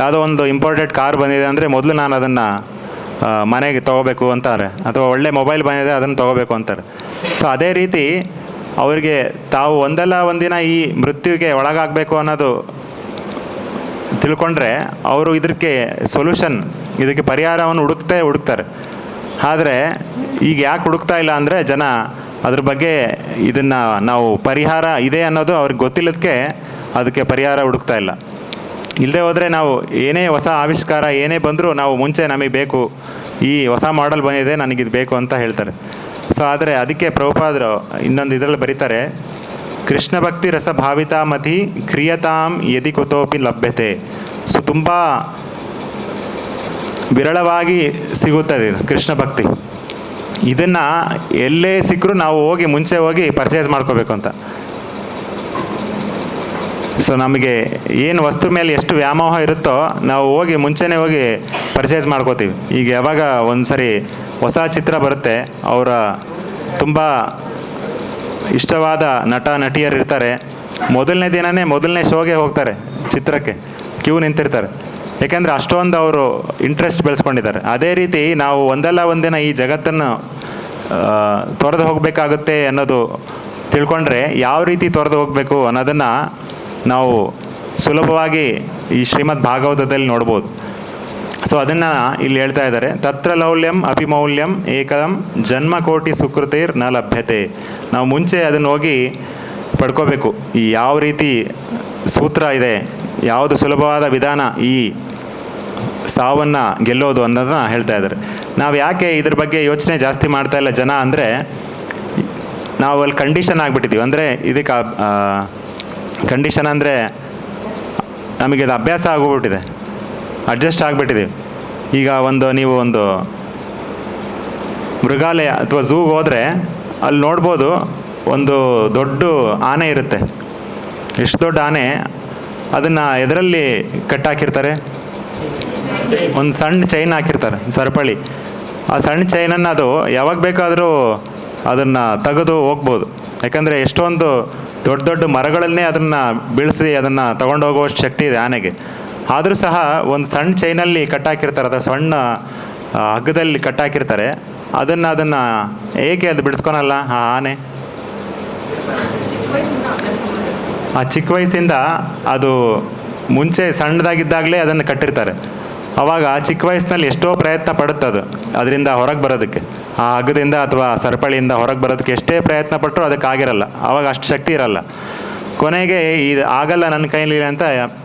ಯಾವುದೋ ಒಂದು ಇಂಪಾರ್ಟೆಂಟ್ ಕಾರ್ ಬಂದಿದೆ ಅಂದರೆ ಮೊದಲು ನಾನು ಅದನ್ನು ಮನೆಗೆ ತೊಗೋಬೇಕು ಅಂತಾರೆ. ಅಥವಾ ಒಳ್ಳೆ ಮೊಬೈಲ್ ಬಂದಿದೆ ಅದನ್ನು ತೊಗೋಬೇಕು ಅಂತಾರೆ. ಸೊ ಅದೇ ರೀತಿ ಅವರಿಗೆ ತಾವು ಒಂದಲ್ಲ ಒಂದಿನ ಈ ಮೃತ್ಯುವಿಗೆ ಒಳಗಾಗಬೇಕು ಅನ್ನೋದು ತಿಳ್ಕೊಂಡ್ರೆ ಅವರು ಇದಕ್ಕೆ ಸೊಲ್ಯೂಷನ್ ಇದಕ್ಕೆ ಪರಿಹಾರವನ್ನು ಹುಡುಕ್ತೇ ಹುಡುಕ್ತಾರೆ. ಆದರೆ ಈಗ ಯಾಕೆ ಹುಡುಕ್ತಾ ಇಲ್ಲ ಅಂದರೆ ಜನ ಅದ್ರ ಬಗ್ಗೆ ಇದನ್ನು ನಾವು ಪರಿಹಾರ ಇದೆ ಅನ್ನೋದು ಅವ್ರಿಗೆ ಗೊತ್ತಿಲ್ಲದಕ್ಕೆ ಅದಕ್ಕೆ ಪರಿಹಾರ ಹುಡುಕ್ತಾ ಇಲ್ಲ. ಇಲ್ಲದೆ ಹೋದರೆ ನಾವು ಏನೇ ಹೊಸ ಆವಿಷ್ಕಾರ ಏನೇ ಬಂದರೂ ನಾವು ಮುಂಚೆ ನಮಗೆ ಬೇಕು, ಈ ಹೊಸ ಮಾಡೆಲ್ ಬಂದಿದೆ ನನಗಿದು ಬೇಕು ಅಂತ ಹೇಳ್ತಾರೆ. ಸೊ ಆದರೆ ಅದಕ್ಕೆ ಪ್ರಭುಪಾದರು ಇನ್ನೊಂದು ಇದರಲ್ಲಿ ಬರೀತಾರೆ, ಕೃಷ್ಣ ಭಕ್ತಿ ರಸ ಭಾವಿತಾಮತಿ ಕ್ರಿಯತಾಂ ಯದಿ ಕುತೋಪಿ ಲಭ್ಯತೆ. ಸೊ ತುಂಬ ವಿರಳವಾಗಿ ಸಿಗುತ್ತದೆ ಇದು ಕೃಷ್ಣ ಭಕ್ತಿ. ಇದನ್ನು ಎಲ್ಲೇ ಸಿಕ್ಕರೂ ನಾವು ಹೋಗಿ ಮುಂಚೆ ಹೋಗಿ ಪರ್ಚೇಸ್ ಮಾಡ್ಕೋಬೇಕು ಅಂತ ಸೊ ನಮಗೆ ಏನು ವಸ್ತು ಮೇಲೆ ಎಷ್ಟು ವ್ಯಾಮೋಹ ಇರುತ್ತೋ ನಾವು ಹೋಗಿ ಮುಂಚೆನೇ ಹೋಗಿ ಪರ್ಚೇಸ್ ಮಾಡ್ಕೋತೀವಿ. ಈಗ ಯಾವಾಗ ಒಂದು ಸರಿ ಹೊಸ ಚಿತ್ರ ಬರುತ್ತೆ, ಅವರ ತುಂಬ ಇಷ್ಟವಾದ ನಟ, ನಟಿಯರು ಇರ್ತಾರೆ. ಮೊದಲನೇ ದಿನವೇ ಮೊದಲನೇ ಶೋಗೆ ಹೋಗ್ತಾರೆ ಚಿತ್ರಕ್ಕೆ. ಕ್ಯೂ ನಿಂತಿರ್ತಾರೆ. ಯಾಕೆಂದರೆ ಅಷ್ಟೊಂದು ಅವರು ಇಂಟ್ರೆಸ್ಟ್ ಬೆಳೆಸ್ಕೊಂಡಿದ್ದಾರೆ. ಅದೇ ರೀತಿ ನಾವು ಒಂದಲ್ಲ ಒಂದಿನ ಈ ಜಗತ್ತನ್ನು ತೊರೆದು ಹೋಗಬೇಕಾಗುತ್ತೆ ಅನ್ನೋದು ತಿಳ್ಕೊಂಡ್ರೆ ಯಾವ ರೀತಿ ತೊರೆದು ಹೋಗಬೇಕು ಅನ್ನೋದನ್ನು ನಾವು ಸುಲಭವಾಗಿ ಈ ಶ್ರೀಮದ್ ಭಾಗವತದಲ್ಲಿ ನೋಡ್ಬೋದು. ಸೊ ಅದನ್ನು ಇಲ್ಲಿ ಹೇಳ್ತಾ ಇದ್ದಾರೆ. ತತ್ರ ಲೌಲ್ಯಂ ಅಪಿಮೌಲ್ಯಂ ಏಕದಂ ಜನ್ಮಕೋಟಿ ಸುಕೃತಿರ್ನ ಲಭ್ಯತೆ. ನಾವು ಮುಂಚೆ ಅದನ್ನು ಹೋಗಿ ಪಡ್ಕೋಬೇಕು. ಈ ಯಾವ ರೀತಿ ಸೂತ್ರ ಇದೆ ಯಾವುದು ಸುಲಭವಾದ ವಿಧಾನ ಈ ಸಾವನ್ನು ಗೆಲ್ಲೋದು ಅನ್ನೋದನ್ನ ಹೇಳ್ತಾ ಇದ್ದಾರೆ. ನಾವು ಯಾಕೆ ಇದ್ರ ಬಗ್ಗೆ ಯೋಚನೆ ಜಾಸ್ತಿ ಮಾಡ್ತಾ ಇಲ್ಲ ಜನ ಅಂದರೆ, ನಾವು ಅಲ್ಲಿ ಕಂಡೀಷನ್ ಆಗಿಬಿಟ್ಟಿದ್ದೀವಿ ಅಂದರೆ ಇದಕ್ಕೆ ಕಂಡೀಷನ್ ಅಂದರೆ ನಮಗೆ ಇದು ಅಭ್ಯಾಸ ಆಗೋಗ್ಬಿಟ್ಟಿದೆ. ಅಡ್ಜಸ್ಟ್ ಆಗಿಬಿಟ್ಟಿದ್ದೀವಿ ಈಗ ಒಂದು ನೀವು ಒಂದು ಮೃಗಾಲಯ ಅಥವಾ ಝೂಗೆ ಹೋದರೆ ಅಲ್ಲಿ ನೋಡ್ಬೋದು ಒಂದು ದೊಡ್ಡ ಆನೆ ಇರುತ್ತೆ. ಎಷ್ಟು ದೊಡ್ಡ ಆನೆ ಅದನ್ನು ಎದರಲ್ಲಿ ಕಟ್ಟಾಕಿರ್ತಾರೆ? ಒಂದು ಸಣ್ಣ ಚೈನ್ ಹಾಕಿರ್ತಾರೆ, ಸರಪಳಿ. ಆ ಸಣ್ಣ ಚೈನನ್ನು ಅದು ಯಾವಾಗ ಬೇಕಾದರೂ ಅದನ್ನು ತೆಗೆದು ಹೋಗ್ಬೋದು. ಯಾಕಂದರೆ ಎಷ್ಟೊಂದು ದೊಡ್ಡ ದೊಡ್ಡ ಮರಗಳನ್ನೇ ಅದನ್ನು ಬೀಳಿಸಿ ಅದನ್ನು ತಗೊಂಡು ಹೋಗುವಷ್ಟು ಶಕ್ತಿ ಇದೆ ಆನೆಗೆ. ಆದರೂ ಸಹ ಒಂದು ಸಣ್ಣ ಚೈನಲ್ಲಿ ಕಟ್ಟಾಕಿರ್ತಾರೆ, ಅಥವಾ ಸಣ್ಣ ಹಗ್ಗದಲ್ಲಿ ಕಟ್ಟಾಕಿರ್ತಾರೆ. ಅದನ್ನು ಅದನ್ನು ಏಕೆ ಅದು ಬಿಡಿಸ್ಕೊಳಲ್ಲ ಆ ಆನೆ? ಆ ಚಿಕ್ಕ ವಯಸ್ಸಿಂದ ಅದು ಮುಂಚೆ ಸಣ್ಣದಾಗಿದ್ದಾಗಲೇ ಅದನ್ನು ಕಟ್ಟಿರ್ತಾರೆ. ಅವಾಗ ಚಿಕ್ಕ ವಯಸ್ಸಿನಲ್ಲಿ ಎಷ್ಟೋ ಪ್ರಯತ್ನ ಪಡುತ್ತೆ ಅದು ಅದರಿಂದ ಹೊರಗೆ ಬರೋದಕ್ಕೆ. ಆ ಹಗ್ಗದಿಂದ ಅಥವಾ ಸರಪಳಿಯಿಂದ ಹೊರಗೆ ಬರೋದಕ್ಕೆ ಎಷ್ಟೇ ಪ್ರಯತ್ನ ಪಟ್ಟರೂ ಅದಕ್ಕಾಗಿರಲ್ಲ ಆವಾಗ ಅಷ್ಟು ಶಕ್ತಿ ಇರಲ್ಲ. ಕೊನೆಗೆ ಇದು ಆಗಲ್ಲ ನನ್ನ ಕೈಲಿ ಅಂತ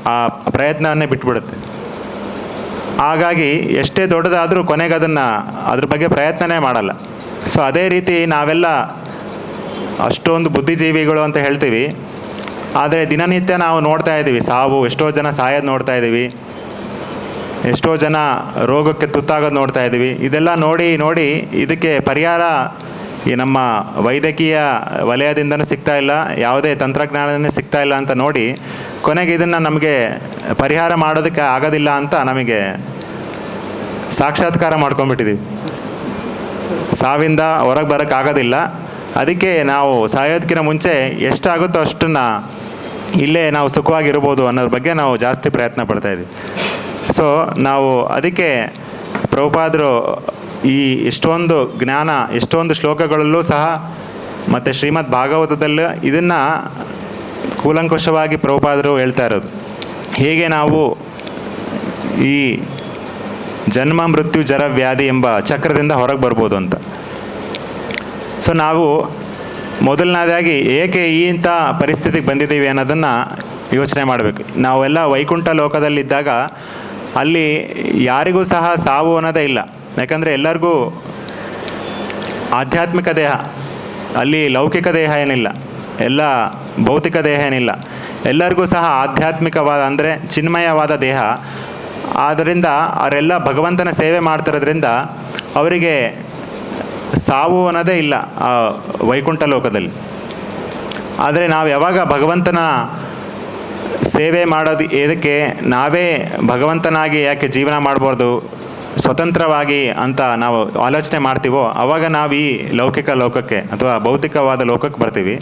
ಆ ಪ್ರಯತ್ನವನ್ನೇ ಬಿಟ್ಬಿಡುತ್ತೆ. ಹಾಗಾಗಿ ಎಷ್ಟೇ ದೊಡ್ಡದಾದರೂ ಕೊನೆಗೆ ಅದನ್ನು ಅದ್ರ ಬಗ್ಗೆ ಪ್ರಯತ್ನನೇ ಮಾಡಲ್ಲ. ಸೊ ಅದೇ ರೀತಿ ನಾವೆಲ್ಲ ಅಷ್ಟೊಂದು ಬುದ್ಧಿಜೀವಿಗಳು ಅಂತ ಹೇಳ್ತೀವಿ. ಆದರೆ ದಿನನಿತ್ಯ ನಾವು ನೋಡ್ತಾ ಇದ್ದೀವಿ. ಸಾವು, ಎಷ್ಟೋ ಜನ ಸಾಯೋದು ನೋಡ್ತಾ ಇದ್ದೀವಿ. ಎಷ್ಟೋ ಜನ ರೋಗಕ್ಕೆ ತುತ್ತಾಗೋದು ನೋಡ್ತಾ ಇದ್ದೀವಿ. ಇದೆಲ್ಲ ನೋಡಿ ನೋಡಿ ಇದಕ್ಕೆ ಪರಿಹಾರ ಈ ನಮ್ಮ ವೈದ್ಯಕೀಯ ವಲಯದಿಂದನೂ ಸಿಗ್ತಾ ಇಲ್ಲ, ಯಾವುದೇ ತಂತ್ರಜ್ಞಾನದಿಂದ ಸಿಗ್ತಾ ಇಲ್ಲ ಅಂತ ನೋಡಿ ಕೊನೆಗೆ ಇದನ್ನು ನಮಗೆ ಪರಿಹಾರ ಮಾಡೋದಕ್ಕೆ ಆಗೋದಿಲ್ಲ ಅಂತ ನಮಗೆ ಸಾಕ್ಷಾತ್ಕಾರ ಮಾಡ್ಕೊಂಡ್ಬಿಟ್ಟಿದ್ದೀವಿ. ಸಾವಿಂದ ಹೊರಗೆ ಬರೋಕ್ಕಾಗೋದಿಲ್ಲ ಅದಕ್ಕೆ ನಾವು ಸಾಯೋದಕ್ಕಿಂತ ಮುಂಚೆ ಎಷ್ಟಾಗುತ್ತೋ ಅಷ್ಟನ್ನು ಇಲ್ಲೇ ನಾವು ಸುಖವಾಗಿರ್ಬೋದು ಅನ್ನೋದ್ರ ಬಗ್ಗೆ ನಾವು ಜಾಸ್ತಿ ಪ್ರಯತ್ನ ಪಡ್ತಾ ಇದ್ದೀವಿ. ಸೊ ನಾವು ಅದಕ್ಕೆ ಪ್ರಭುಪಾದರು ಈ ಎಷ್ಟೊಂದು ಜ್ಞಾನ ಎಷ್ಟೊಂದು ಶ್ಲೋಕಗಳಲ್ಲೂ ಸಹ ಮತ್ತು ಶ್ರೀಮದ್ ಭಾಗವತದಲ್ಲೂ ಇದನ್ನು ಕೂಲಂಕುಷವಾಗಿ ಪ್ರಭುಪಾದರು ಹೇಳ್ತಾ ಇರೋದು. ಹೇಗೆ ನಾವು ಈ ಜನ್ಮ, ಮೃತ್ಯು, ಜರ, ವ್ಯಾಧಿ ಎಂಬ ಚಕ್ರದಿಂದ ಹೊರಗೆ ಬರ್ಬೋದು ಅಂತ. ಸೊ ನಾವು ಮೊದಲನೇದಾಗಿ ಏಕೆ ಈ ಇಂಥ ಪರಿಸ್ಥಿತಿಗೆ ಬಂದಿದ್ದೀವಿ ಅನ್ನೋದನ್ನು ಯೋಚನೆ ಮಾಡಬೇಕು. ನಾವೆಲ್ಲ ವೈಕುಂಠ ಲೋಕದಲ್ಲಿದ್ದಾಗ ಅಲ್ಲಿ ಯಾರಿಗೂ ಸಹ ಸಾವು ಅನ್ನೋದೇ ಇಲ್ಲ. ಯಾಕಂದರೆ ಎಲ್ಲರಿಗೂ ಆಧ್ಯಾತ್ಮಿಕ ದೇಹ, ಅಲ್ಲಿ ಲೌಕಿಕ ದೇಹ ಏನಿಲ್ಲ, ಎಲ್ಲ ಭೌತಿಕ ದೇಹ ಏನಿಲ್ಲ. ಎಲ್ಲರಿಗೂ ಸಹ ಆಧ್ಯಾತ್ಮಿಕವಾದ ಅಂದರೆ ಚಿನ್ಮಯವಾದ ದೇಹ. ಆದ್ದರಿಂದ ಅವರೆಲ್ಲ ಭಗವಂತನ ಸೇವೆ ಮಾಡ್ತಿರೋದ್ರಿಂದ ಅವರಿಗೆ ಸಾವು ಅನ್ನೋದೇ ಇಲ್ಲ ಆ ವೈಕುಂಠ ಲೋಕದಲ್ಲಿ. ಆದರೆ ನಾವು ಯಾವಾಗ ಭಗವಂತನ ಸೇವೆ ಮಾಡೋದು ಏದಕ್ಕೆ ನಾವೇ ಭಗವಂತನಾಗಿ ಯಾಕೆ ಜೀವನ ಮಾಡಬಾರ್ದು, ಸ್ವತಂತ್ರವಾಗಿ ಅಂತ ನಾವು ಆಲೋಚನೆ ಮಾಡ್ತೀವೋ ಆವಾಗ ನಾವು ಈ ಲೌಕಿಕ ಲೋಕಕ್ಕೆ ಅಥವಾ ಭೌತಿಕವಾದ ಲೋಕಕ್ಕೆ ಬರ್ತೀವಿ.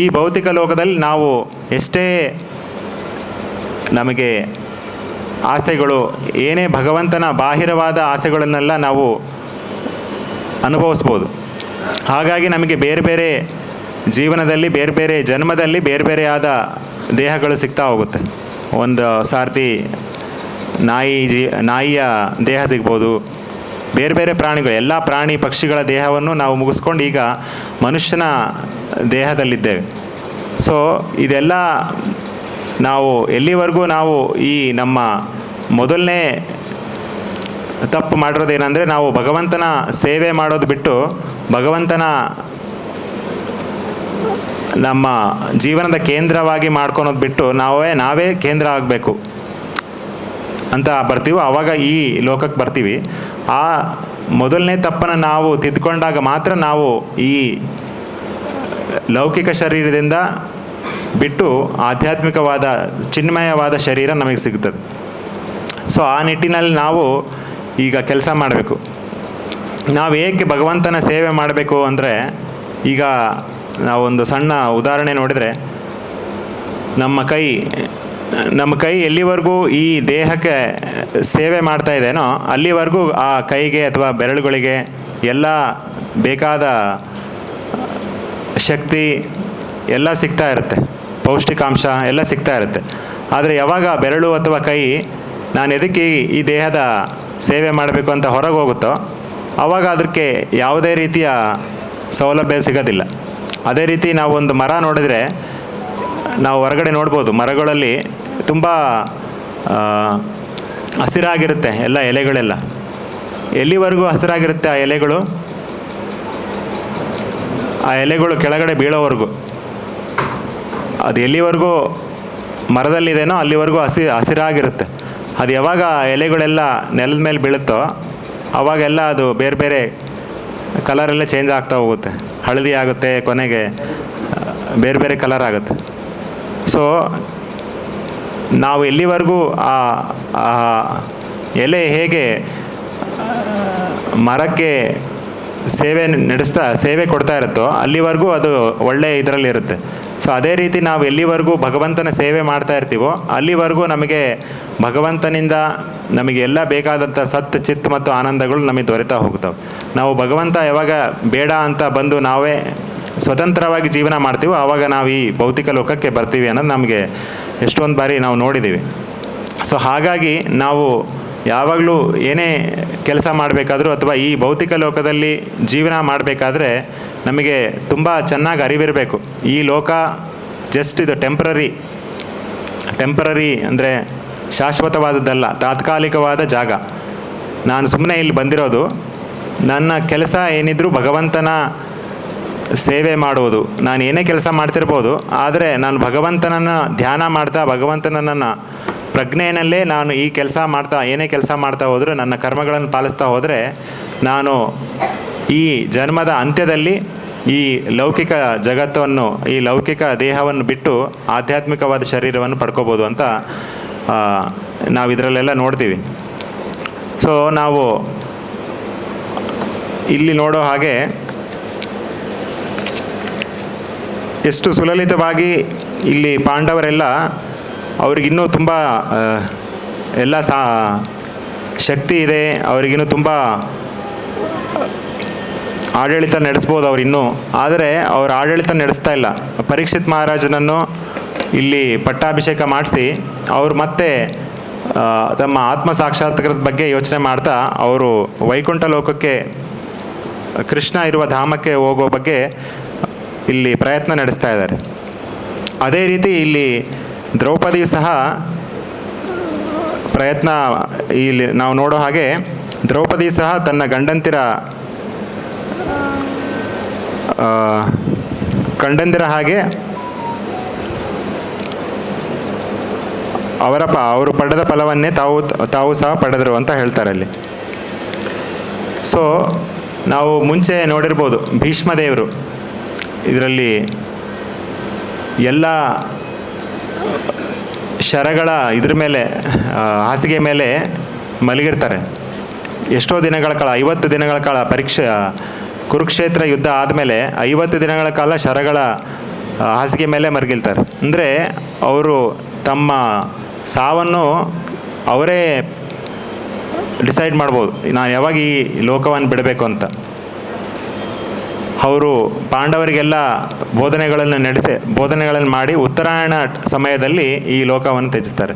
ಈ ಭೌತಿಕ ಲೋಕದಲ್ಲಿ ನಾವು ಎಷ್ಟೇ ನಮಗೆ ಆಸೆಗಳು, ಏನೇ ಭಗವಂತನ ಬಾಹಿರವಾದ ಆಸೆಗಳನ್ನೆಲ್ಲ ನಾವು ಅನುಭವಿಸ್ಬೋದು. ಹಾಗಾಗಿ ನಮಗೆ ಬೇರೆ ಬೇರೆ ಜೀವನದಲ್ಲಿ, ಬೇರೆ ಬೇರೆ ಜನ್ಮದಲ್ಲಿ ಬೇರೆ ಬೇರೆಯಾದ ದೇಹಗಳು ಸಿಗ್ತಾ ಹೋಗುತ್ತೆ. ಒಂದು ಸಾರ್ತಿ ನಾಯಿ ಜೀ, ನಾಯಿಯ ದೇಹ ಸಿಗ್ಬೋದು. ಬೇರೆ ಬೇರೆ ಪ್ರಾಣಿಗಳು, ಎಲ್ಲ ಪ್ರಾಣಿ ಪಕ್ಷಿಗಳ ದೇಹವನ್ನು ನಾವು ಮುಗಿಸ್ಕೊಂಡು ಈಗ ಮನುಷ್ಯನ ದೇಹದಲ್ಲಿದ್ದೇವೆ. ಸೊ ಇದೆಲ್ಲ ನಾವು ಎಲ್ಲಿವರೆಗೂ ನಾವು ಈ ನಮ್ಮ ಮೊದಲನೇ ತಪ್ಪು ಮಾಡಿರೋದೇನೆಂದರೆ ನಾವು ಭಗವಂತನ ಸೇವೆ ಮಾಡೋದು ಬಿಟ್ಟು ಭಗವಂತನ ನಮ್ಮ ಜೀವನದ ಕೇಂದ್ರವಾಗಿ ಮಾಡ್ಕೊಳೋದು ಬಿಟ್ಟು ನಾವೇ ನಾವೇ ಕೇಂದ್ರ ಆಗಬೇಕು ಅಂತ ಬರ್ತೀವೋ ಆವಾಗ ಈ ಲೋಕಕ್ಕೆ ಬರ್ತೀವಿ. ಆ ಮೊದಲನೇ ತಪ್ಪನ್ನು ನಾವು ತಿದ್ದುಕೊಂಡಾಗ ಮಾತ್ರ ನಾವು ಈ ಲೌಕಿಕ ಶರೀರದಿಂದ ಬಿಟ್ಟು ಆಧ್ಯಾತ್ಮಿಕವಾದ ಚಿನ್ಮಯವಾದ ಶರೀರ ನಮಗೆ ಸಿಗ್ತದೆ. ಸೊ ಆ ನಿಟ್ಟಿನಲ್ಲಿ ನಾವು ಈಗ ಕೆಲಸ ಮಾಡಬೇಕು. ನಾವು ಏಕೆ ಭಗವಂತನ ಸೇವೆ ಮಾಡಬೇಕು ಅಂದರೆ, ಈಗ ನಾವೊಂದು ಸಣ್ಣ ಉದಾಹರಣೆ ನೋಡಿದರೆ, ನಮ್ಮ ಕೈ ನಮ್ಮ ಕೈ ಎಲ್ಲಿವರೆಗೂ ಈ ದೇಹಕ್ಕೆ ಸೇವೆ ಮಾಡ್ತಾ ಇದೆನೋ, ಅಲ್ಲಿವರೆಗೂ ಆ ಕೈಗೆ ಅಥವಾ ಬೆರಳುಗಳಿಗೆ ಎಲ್ಲ ಬೇಕಾದ ಶಕ್ತಿ ಎಲ್ಲ ಸಿಗ್ತಾ ಇರುತ್ತೆ. ಪೌಷ್ಟಿಕಾಂಶ ಎಲ್ಲ ಸಿಗ್ತಾ ಇರುತ್ತೆ. ಆದರೆ ಯಾವಾಗ ಬೆರಳು ಅಥವಾ ಕೈ, ನಾನು ಎದಕ್ಕೆ ಈ- ಈ ದೇಹದ ಸೇವೆ ಮಾಡಬೇಕು ಅಂತ ಹೊರಗೆ ಹೋಗುತ್ತೋ ಆವಾಗ ಅದಕ್ಕೆ ಯಾವುದೇ ರೀತಿಯ ಸೌಲಭ್ಯ ಸಿಗೋದಿಲ್ಲ. ಅದೇ ರೀತಿ ನಾವು ಒಂದು ಮರ ನೋಡಿದರೆ, ನಾವು ಹೊರಗಡೆ ನೋಡ್ಬೋದು, ಮರಗಳಲ್ಲಿ ತುಂಬ ಹಸಿರಾಗಿರುತ್ತೆ ಎಲ್ಲ ಎಲೆಗಳೆಲ್ಲ. ಎಲ್ಲಿವರೆಗೂ ಹಸಿರಾಗಿರುತ್ತೆ ಆ ಎಲೆಗಳು? ಆ ಎಲೆಗಳು ಕೆಳಗಡೆ ಬೀಳೋವರೆಗೂ. ಅದು ಎಲ್ಲಿವರೆಗೂ ಮರದಲ್ಲಿದೆನೋ ಅಲ್ಲಿವರೆಗೂ ಹಸಿ, ಹಸಿರಾಗಿರುತ್ತೆ. ಅದು ಯಾವಾಗ ಎಲೆಗಳೆಲ್ಲ ನೆಲದ ಮೇಲೆ ಬೀಳುತ್ತೋ, ಅವಾಗೆಲ್ಲ ಅದು ಬೇರೆ ಬೇರೆ ಕಲರೆಲ್ಲ ಚೇಂಜ್ ಆಗ್ತಾ ಹೋಗುತ್ತೆ. ಹಳದಿ ಆಗುತ್ತೆ ಕೊನೆಗೆ ಬೇರೆ ಬೇರೆ ಕಲರ್ ಆಗುತ್ತೆ. ಸೊ ನಾವು ಎಲ್ಲಿವರೆಗೂ ಆ ಎಲೆ ಹೇಗೆ ಮರಕ್ಕೆ ಸೇವೆ ನಡೆಸ್ತಾ, ಸೇವೆ ಕೊಡ್ತಾ ಇರುತ್ತೋ, ಅಲ್ಲಿವರೆಗೂ ಅದು ಒಳ್ಳೆಯ ಇದರಲ್ಲಿರುತ್ತೆ ಸೊ ಅದೇ ರೀತಿ ನಾವು ಎಲ್ಲಿವರೆಗೂ ಭಗವಂತನ ಸೇವೆ ಮಾಡ್ತಾ ಇರ್ತೀವೋ, ಅಲ್ಲಿವರೆಗೂ ನಮಗೆ ಭಗವಂತನಿಂದ ನಮಗೆ ಎಲ್ಲ ಬೇಕಾದಂಥ ಸತ್, ಚಿತ್ ಮತ್ತು ಆನಂದಗಳು ನಮಗೆ ದೊರೆತಾ ಹೋಗ್ತವೆ. ನಾವು ಭಗವಂತ ಯಾವಾಗ ಬೇಡ ಅಂತ ಬಂದು ನಾವೇ ಸ್ವತಂತ್ರವಾಗಿ ಜೀವನ ಮಾಡ್ತೀವೋ ಆವಾಗ ನಾವು ಈ ಭೌತಿಕ ಲೋಕಕ್ಕೆ ಬರ್ತೀವಿ ಅನ್ನೋದು ನಮಗೆ ಎಷ್ಟೊಂದು ಬಾರಿ ನಾವು ನೋಡಿದ್ದೀವಿ. ಸೊ ಹಾಗಾಗಿ ನಾವು ಯಾವಾಗಲೂ ಏನೇ ಕೆಲಸ ಮಾಡಬೇಕಾದ್ರೂ ಅಥವಾ ಈ ಭೌತಿಕ ಲೋಕದಲ್ಲಿ ಜೀವನ ಮಾಡಬೇಕಾದ್ರೆ ನಮಗೆ ತುಂಬ ಚೆನ್ನಾಗಿ ಅರಿವಿರಬೇಕು. ಈ ಲೋಕ ಜಸ್ಟ್ ಇದು ಟೆಂಪ್ರರಿ ಟೆಂಪ್ರರಿ ಅಂದರೆ ಶಾಶ್ವತವಾದದ್ದಲ್ಲ, ತಾತ್ಕಾಲಿಕವಾದ ಜಾಗ. ನಾನು ಸುಮ್ಮನೆ ಇಲ್ಲಿ ಬಂದಿರೋದು, ನನ್ನ ಕೆಲಸ ಏನಿದ್ರೂ ಭಗವಂತನ ಸೇವೆ ಮಾಡುವುದು. ನಾನು ಏನೇ ಕೆಲಸ ಮಾಡ್ತಿರ್ಬೋದು, ಆದರೆ ನಾನು ಭಗವಂತನನ್ನು ಧ್ಯಾನ ಮಾಡ್ತಾ, ಭಗವಂತನನ್ನು ಪ್ರಜ್ಞೆಯಲ್ಲೇ ನಾನು ಈ ಕೆಲಸ ಮಾಡ್ತಾ, ಏನೇ ಕೆಲಸ ಮಾಡ್ತಾ ಹೋದರೂ ನನ್ನ ಕರ್ಮಗಳನ್ನು ಪಾಲಿಸ್ತಾ ಹೋದರೆ, ನಾನು ಈ ಜನ್ಮದ ಅಂತ್ಯದಲ್ಲಿ ಈ ಲೌಕಿಕ ಜಗತ್ತನ್ನು, ಈ ಲೌಕಿಕ ದೇಹವನ್ನು ಬಿಟ್ಟು ಆಧ್ಯಾತ್ಮಿಕವಾದ ಶರೀರವನ್ನು ಪಡ್ಕೋಬೋದು ಅಂತ ನಾವು ಇದರಲ್ಲೆಲ್ಲ ನೋಡ್ತೀವಿ. ಸೊ ನಾವು ಇಲ್ಲಿ ನೋಡೋ ಹಾಗೆ ಎಷ್ಟು ಸುಲಲಿತವಾಗಿ ಇಲ್ಲಿ ಪಾಂಡವರೆಲ್ಲ ಅವ್ರಿಗಿನ್ನೂ ತುಂಬ ಎಲ್ಲ ಸಾ, ಶಕ್ತಿ ಇದೆ, ಅವರಿಗಿನ್ನೂ ತುಂಬ ಆಡಳಿತ ನಡೆಸ್ಬೋದು ಅವ್ರು ಇನ್ನೂ ಆದರೆ ಅವ್ರ ಆಡಳಿತ ನಡೆಸ್ತಾ ಇಲ್ಲ. ಪರೀಕ್ಷಿತ್ ಮಹಾರಾಜನನ್ನು ಇಲ್ಲಿ ಪಟ್ಟಾಭಿಷೇಕ ಮಾಡಿಸಿ ಅವರು ಮತ್ತೆ ತಮ್ಮ ಆತ್ಮ ಸಾಕ್ಷಾತ್ಕಾರದ ಬಗ್ಗೆ ಯೋಚನೆ ಮಾಡ್ತಾ ಅವರು ವೈಕುಂಠ ಲೋಕಕ್ಕೆ, ಕೃಷ್ಣ ಇರುವ ಧಾಮಕ್ಕೆ ಹೋಗೋ ಬಗ್ಗೆ ಇಲ್ಲಿ ಪ್ರಯತ್ನ ನಡೆಸ್ತಾ ಇದ್ದಾರೆ. ಅದೇ ರೀತಿ ಇಲ್ಲಿ ದ್ರೌಪದಿಯು ಸಹ ಪ್ರಯತ್ನ ಇಲ್ಲಿ ನಾವು ನೋಡೋ ಹಾಗೆ ದ್ರೌಪದಿ ಸಹ ತನ್ನ ಗಂಡಂತಿರ ಗಂಡಂದಿರ ಹಾಗೆ ಅವರ ಪ, ಅವರು ಪಡೆದ ಫಲವನ್ನೇ ತಾವು ತಾವು ಸಹ ಪಡೆದರು ಅಂತ ಹೇಳ್ತಾರೆ ಅಲ್ಲಿ. ಸೊ ನಾವು ಮುಂಚೆ ನೋಡಿರ್ಬೋದು ಭೀಷ್ಮದೇವರು ಇದರಲ್ಲಿ ಎಲ್ಲ ಶರಗಳ ಇದ್ರ ಮೇಲೆ ಹಾಸಿಗೆ ಮೇಲೆ ಮಲಗಿರ್ತಾರೆ. ಎಷ್ಟೋ ದಿನಗಳ ಕಾಲ, ಐವತ್ತು ದಿನಗಳ ಕಾಲ ಪರೀಕ್ಷೆ, ಕುರುಕ್ಷೇತ್ರ ಯುದ್ಧ ಆದಮೇಲೆ ಐವತ್ತು ದಿನಗಳ ಕಾಲ ಶರಗಳ ಹಾಸಿಗೆ ಮೇಲೆ ಮರಗಿಲ್ತಾರೆ ಅಂದರೆ, ಅವರು ತಮ್ಮ ಸಾವನ್ನು ಅವರೇ ಡಿಸೈಡ್ ಮಾಡ್ಬೋದು. ನಾನು ಯಾವಾಗ ಈ ಲೋಕವನ್ನು ಬಿಡಬೇಕು ಅಂತ. ಅವರು ಪಾಂಡವರಿಗೆಲ್ಲ ಬೋಧನೆಗಳನ್ನು ನಡೆಸಿ, ಬೋಧನೆಗಳನ್ನು ಮಾಡಿ ಉತ್ತರಾಯಣ ಸಮಯದಲ್ಲಿ ಈ ಲೋಕವನ್ನು ತ್ಯಜಿಸ್ತಾರೆ.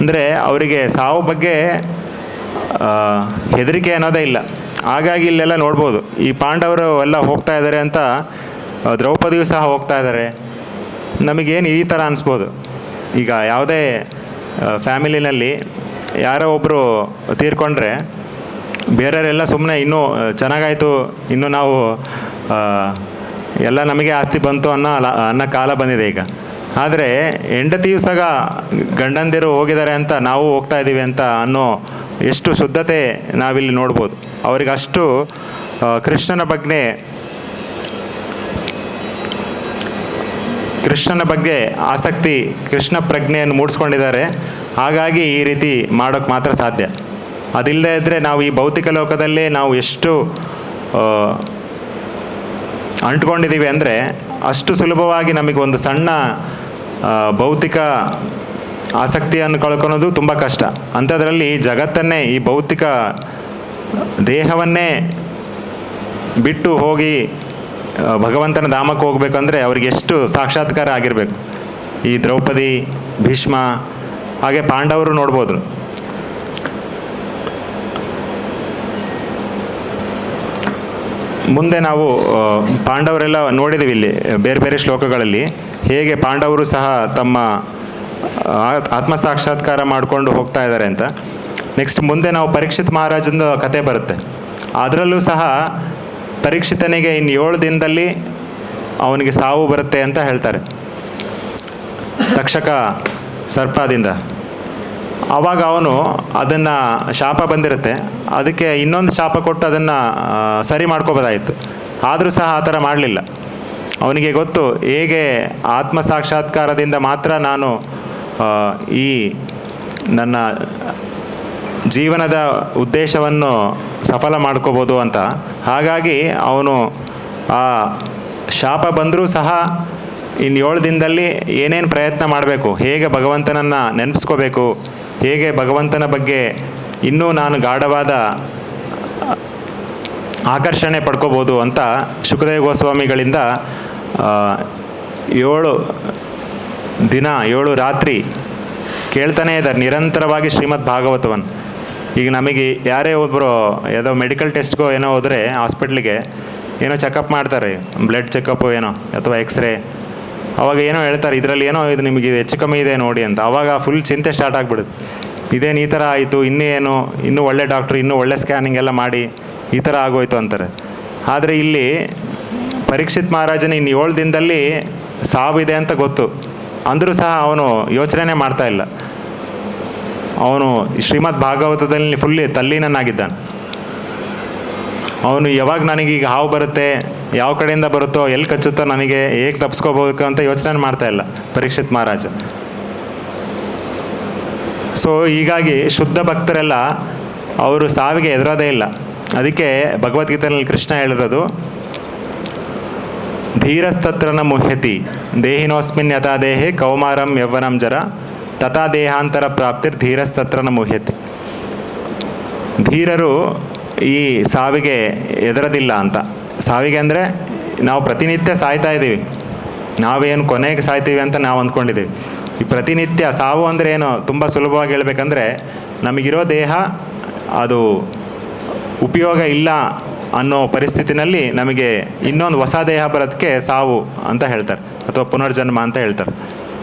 ಅಂದರೆ ಅವರಿಗೆ ಸಾವು ಬಗ್ಗೆ ಹೆದರಿಕೆ ಅನ್ನೋದೇ ಇಲ್ಲ. ಹಾಗಾಗಿ ಇಲ್ಲೆಲ್ಲ ನೋಡ್ಬೋದು. ಈ ಪಾಂಡವರು ಎಲ್ಲ ಹೋಗ್ತಾ ಇದ್ದಾರೆ ಅಂತ, ದ್ರೌಪದಿಯು ಸಹ ಹೋಗ್ತಾ ಇದ್ದಾರೆ. ನಮಗೇನು ಈ ಥರ ಅನಿಸ್ಬೋದು? ಈಗ ಯಾವುದೇ ಫ್ಯಾಮಿಲಿನಲ್ಲಿ ಯಾರೋ ಒಬ್ಬರು ತೀರ್ಕೊಂಡ್ರೆ ಬೇರೆಯವರೆಲ್ಲ ಸುಮ್ಮನೆ ಇನ್ನೂ ಚೆನ್ನಾಗಾಯಿತು, ಇನ್ನೂ ನಾವು ಎಲ್ಲ ನಮಗೆ ಆಸ್ತಿ ಬಂತು ಅನ್ನೋ ಅನ್ನೋ ಕಾಲ ಬಂದಿದೆ ಈಗ. ಆದರೆ ಹೆಂಡತಿಯು ಸಹ ಗಂಡಂದಿರು ಹೋಗಿದ್ದಾರೆ ಅಂತ ನಾವು ಹೋಗ್ತಾ ಇದ್ದೀವಿ ಅಂತ ಅನ್ನೋ ಎಷ್ಟು ಶುದ್ಧತೆ ನಾವಿಲ್ಲಿ ನೋಡ್ಬೋದು. ಅವರಿಗೆ ಅಷ್ಟು ಕೃಷ್ಣನ ಬಗ್ಗೆ ಕೃಷ್ಣನ ಬಗ್ಗೆ ಆಸಕ್ತಿ, ಕೃಷ್ಣ ಪ್ರಜ್ಞೆಯನ್ನು ಮೂಡಿಸ್ಕೊಂಡಿದ್ದಾರೆ. ಹಾಗಾಗಿ ಈ ರೀತಿ ಮಾಡೋಕ್ಕೆ ಮಾತ್ರ ಸಾಧ್ಯ. ಅದಿಲ್ಲದೆ ಇದ್ದರೆ ನಾವು ಈ ಭೌತಿಕ ಲೋಕದಲ್ಲೇ ನಾವು ಎಷ್ಟು ಅಂಟ್ಕೊಂಡಿದ್ದೀವಿ ಅಂದರೆ ಅಷ್ಟು ಸುಲಭವಾಗಿ ನಮಗೆ ಒಂದು ಸಣ್ಣ ಭೌತಿಕ ಆಸಕ್ತಿಯನ್ನು ಕಳ್ಕೊಳೋದು ತುಂಬ ಕಷ್ಟ. ಅಂಥದ್ರಲ್ಲಿ ಜಗತ್ತನ್ನೇ, ಈ ಭೌತಿಕ ದೇಹವನ್ನೇ ಬಿಟ್ಟು ಹೋಗಿ ಭಗವಂತನ ಧಾಮಕ್ಕೆ ಹೋಗ್ಬೇಕಂದ್ರೆ ಅವ್ರಿಗೆ ಎಷ್ಟು ಸಾಕ್ಷಾತ್ಕಾರ ಆಗಿರಬೇಕು. ಈ ದ್ರೌಪದಿ, ಭೀಷ್ಮ, ಹಾಗೆ ಪಾಂಡವರು ನೋಡ್ಬೋದು. ಮುಂದೆ ನಾವು ಪಾಂಡವರೆಲ್ಲ ನೋಡಿದ್ದೀವಿ ಇಲ್ಲಿ, ಬೇರೆ ಬೇರೆ ಶ್ಲೋಕಗಳಲ್ಲಿ. ಹೇಗೆ ಪಾಂಡವರು ಸಹ ತಮ್ಮ ಆತ್ಮ ಸಾಕ್ಷಾತ್ಕಾರ ಮಾಡಿಕೊಂಡು ಹೋಗ್ತಾ ಇದ್ದಾರೆ ಅಂತ. ನೆಕ್ಸ್ಟ್ ಮುಂದೆ ನಾವು ಪರೀಕ್ಷಿತ್ ಮಹಾರಾಜಂದು ಕತೆ ಬರುತ್ತೆ. ಅದರಲ್ಲೂ ಸಹ ಪರೀಕ್ಷಿತನಿಗೆ ಇನ್ನು ಏಳು ದಿನದಲ್ಲಿ ಅವನಿಗೆ ಸಾವು ಬರುತ್ತೆ ಅಂತ ಹೇಳ್ತಾರೆ. ತಕ್ಷಕ ಸರ್ಪದಿಂದ. ಆವಾಗ ಅವನು ಅದನ್ನು ಶಾಪ ಬಂದಿರುತ್ತೆ. ಅದಕ್ಕೆ ಇನ್ನೊಂದು ಶಾಪ ಕೊಟ್ಟು ಅದನ್ನು ಸರಿ ಮಾಡ್ಕೋಬೋದಾಯಿತು. ಆದರೂ ಸಹ ಆ ಥರ ಮಾಡಲಿಲ್ಲ. ಅವನಿಗೆ ಗೊತ್ತು, ಹೇಗೆ ಆತ್ಮ ಸಾಕ್ಷಾತ್ಕಾರದಿಂದ ಮಾತ್ರ ನಾನು ಈ ನನ್ನ ಜೀವನದ ಉದ್ದೇಶವನ್ನು ಸಫಲ ಮಾಡ್ಕೋಬೋದು ಅಂತ. ಹಾಗಾಗಿ ಅವನು ಆ ಶಾಪ ಬಂದರೂ ಸಹ ಇನ್ನು ಏಳು ದಿನದಲ್ಲಿ ಏನೇನು ಪ್ರಯತ್ನ ಮಾಡಬೇಕು, ಹೇಗೆ ಭಗವಂತನನ್ನು ನೆನಪಿಸ್ಕೋಬೇಕು, ಹೇಗೆ ಭಗವಂತನ ಬಗ್ಗೆ ಇನ್ನೂ ನಾನು ಗಾಢವಾದ ಆಕರ್ಷಣೆ ಪಡ್ಕೋಬೋದು ಅಂತ ಶುಕದೇವ ಗೋಸ್ವಾಮಿಗಳಿಂದ ಏಳು ದಿನ, ಏಳು ರಾತ್ರಿ ಕೇಳ್ತಾನೇ ಇದ್ದಾರೆ. ನಿರಂತರವಾಗಿ ಶ್ರೀಮದ್ ಭಾಗವತವನ್ನು ಈಗ ನಮಗೆ ಯಾರೇ ಒಬ್ಬರು ಯಾವುದೋ ಮೆಡಿಕಲ್ ಟೆಸ್ಟ್ಗೋ ಏನೋ ಹೋದರೆ ಹಾಸ್ಪಿಟ್ಲಿಗೆ ಏನೋ ಚೆಕಪ್ ಮಾಡ್ತಾರೆ ಬ್ಲಡ್ ಚೆಕಪ್ಪು ಏನೋ ಅಥವಾ ಎಕ್ಸ್ರೇ ಅವಾಗ ಏನೋ ಹೇಳ್ತಾರೆ, ಇದರಲ್ಲಿ ಏನೋ ಇದು ನಿಮಗೆ ಹೆಚ್ಚು ಕಮ್ಮಿ ಇದೆ ನೋಡಿ ಅಂತ. ಅವಾಗ ಫುಲ್ ಚಿಂತೆ ಸ್ಟಾರ್ಟ್ ಆಗಿಬಿಡುತ್ತೆ. ಇದೇನು ಈ ಥರ ಆಯಿತು, ಇನ್ನೂ ಏನು, ಇನ್ನೂ ಒಳ್ಳೆ ಡಾಕ್ಟ್ರು ಇನ್ನೂ ಒಳ್ಳೆ ಸ್ಕ್ಯಾನಿಂಗ್ ಎಲ್ಲ ಮಾಡಿ ಈ ಥರ ಆಗೋಯ್ತು ಅಂತಾರೆ. ಆದರೆ ಇಲ್ಲಿ ಪರೀಕ್ಷಿತ್ ಮಹಾರಾಜನ ಇನ್ನು ಏಳು ದಿನದಲ್ಲಿ ಸಾವಿದೆ ಅಂತ ಗೊತ್ತು. ಅಂದರೂ ಸಹ ಅವನು ಯೋಚನೆ ಮಾಡ್ತಾ ಇಲ್ಲ. ಅವನು ಶ್ರೀಮದ್ ಭಾಗವತದಲ್ಲಿ ಫುಲ್ಲಿ ತಲ್ಲೀನನಾಗಿದ್ದಾನೆ. ಅವನು ಯಾವಾಗ ನನಗೀಗ ಹಾವು ಬರುತ್ತೆ, ಯಾವ ಕಡೆಯಿಂದ ಬರುತ್ತೋ, ಎಲ್ಲಿ ಕಚ್ಚುತ್ತೋ ನನಗೆ ಹೇಗೆ ತಪ್ಪಿಸ್ಕೋಬೋದು ಅಂತ ಯೋಚನೆ ಮಾಡ್ತಾ ಇಲ್ಲ ಪರೀಕ್ಷಿತ್ ಮಹಾರಾಜ. ಸೊ ಹೀಗಾಗಿ ಶುದ್ಧ ಭಕ್ತರೆಲ್ಲ ಅವರು ಸಾವಿಗೆ ಎದುರೋದೇ ಇಲ್ಲ. ಅದಕ್ಕೆ ಭಗವದ್ಗೀತೆಯಲ್ಲಿ ಕೃಷ್ಣ ಹೇಳಿರೋದು, ಧೀರಸ್ತತ್ರನ ಮುಹ್ಯತಿ ದೇಹಿನೋಸ್ಮಿನ್ ಯಥಾ ದೇಹೆ ಕೌಮಾರಂ ಯೌವನಂ ಜರ ತಥಾ ದೇಹಾಂತರ ಪ್ರಾಪ್ತಿರ್ ಧೀರಸ್ತತ್ರ ಮುಹ್ಯತೆ ಧೀರರು ಈ ಸಾವಿಗೆ ಎದರದಿಲ್ಲ ಅಂತ. ಸಾವಿಗೆ ಅಂದರೆ ನಾವು ಪ್ರತಿನಿತ್ಯ ಸಾಯ್ತಾ ಇದ್ದೀವಿ. ನಾವೇನು ಕೊನೆಗೆ ಸಾಯ್ತೀವಿ ಅಂತ ನಾವು ಅಂದ್ಕೊಂಡಿದ್ದೀವಿ. ಈ ಪ್ರತಿನಿತ್ಯ ಸಾವು ಅಂದರೆ ಏನು? ತುಂಬ ಸುಲಭವಾಗಿ ಹೇಳ್ಬೇಕಂದ್ರೆ ನಮಗಿರೋ ದೇಹ ಅದು ಉಪಯೋಗ ಇಲ್ಲ ಅನ್ನೋ ಪರಿಸ್ಥಿತಿನಲ್ಲಿ ನಮಗೆ ಇನ್ನೊಂದು ಹೊಸ ದೇಹ ಬರೋದಕ್ಕೆ ಸಾವು ಅಂತ ಹೇಳ್ತಾರೆ. ಅಥವಾ ಪುನರ್ಜನ್ಮ ಅಂತ ಹೇಳ್ತಾರೆ.